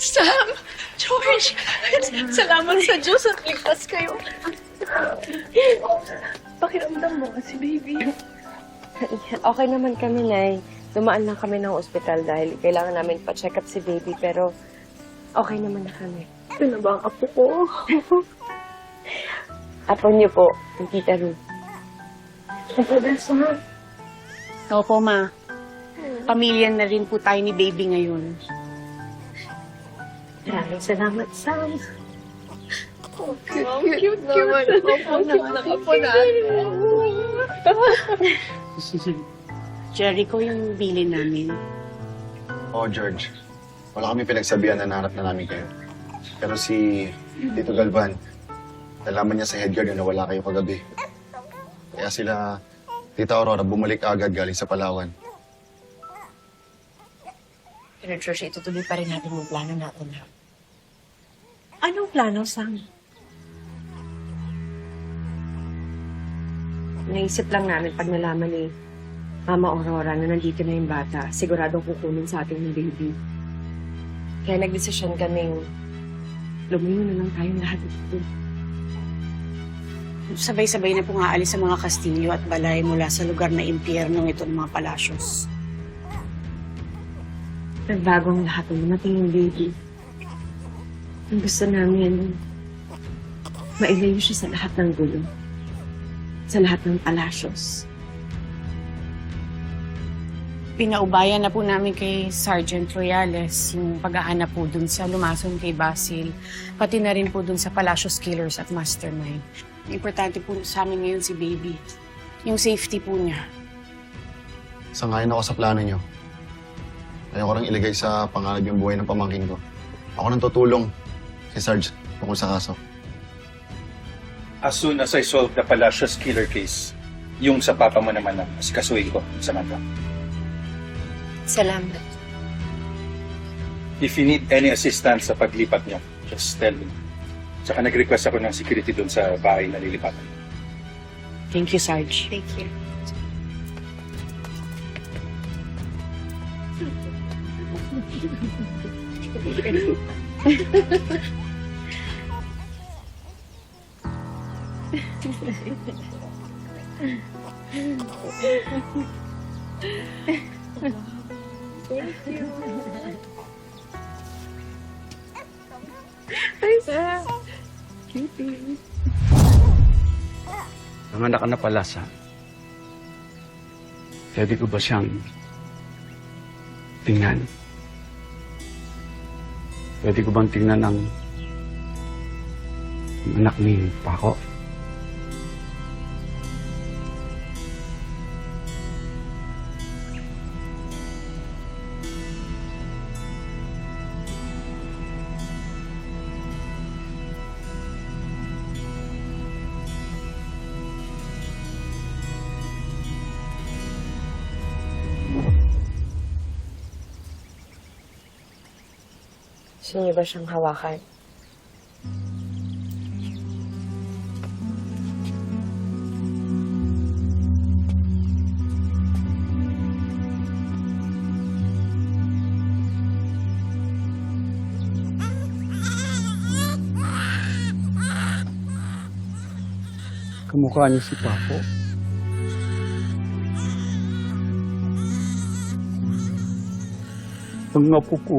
Sam! George! Salamat sa Diyos at ligtas kayo. Pakiramdam mo si baby. Okay naman kami, Nay. Dumaan lang kami ng ospital dahil kailangan namin pa-check up si baby, pero okay naman na kami. Ito na ba ang apo ko? Apo niyo po, yung Tita Ruth. Opo, ma. Pamilya na rin po tayo ni baby ngayon. Maraming salamat, Sam. Oh, cute, cute, cute naman. Opo, cute na apo natin. Jericho yung bilin namin. Oh, George. Wala kami pinagsabihan na nahanap na namin kayo. Pero si Tito Galvan, nalaman niya sa head guard na wala kayo kagabi. Kaya sila, Tita Aurora, bumalik agad galing sa Palawan. Trish, itutuloy pa rin natin yung plano natin. ha? Anong plano, Sam? Naisip lang namin pag nalaman ni Mama Aurora na nandito na yung bata, siguradong kukunin sa atin ng baby. Kaya nagdesisyon kaming lumayo na lang tayong lahat dito. Sabay-sabay na pong aalis sa mga kastilyo at balay mula sa lugar na impyernong ito ng mga palasyos. Nagbago ang lahat ng nating yung baby. Ang gusto namin, mailayo siya sa lahat ng gulo. Sa lahat ng palasyos. Pinaubayan na po namin kay Sergeant Royales yung paghahanap po dun sa lumason kay Basil, pati na rin po dun sa Palacios Killers at Mastermind. Importante po sa amin ngayon si Baby. Yung safety po niya. Sangayon ako sa plano niyo. Ayoko rin ilagay sa panganib yung buhay ng pamangkin ko. Ako nang tutulong kay Sarge tungkol sa kaso. As soon as I solve the Palacios killer case, yung sa papa mo naman ang asikasuhin ko, Samantha. Salamat. If you need any assistance sa paglipat niyo, just tell me. Saka nag-request ako ng security doon sa bahay na lilipatan. Thank you, Sarge. Thank you. Nanganak ka na pala sa... Pwede ko ba siyang tingnan? Pwede ko bang tingnan ang, anak ni Paco? Gusto ba siyang hawakan? Kamukha niya si Paco. Ang apo ko.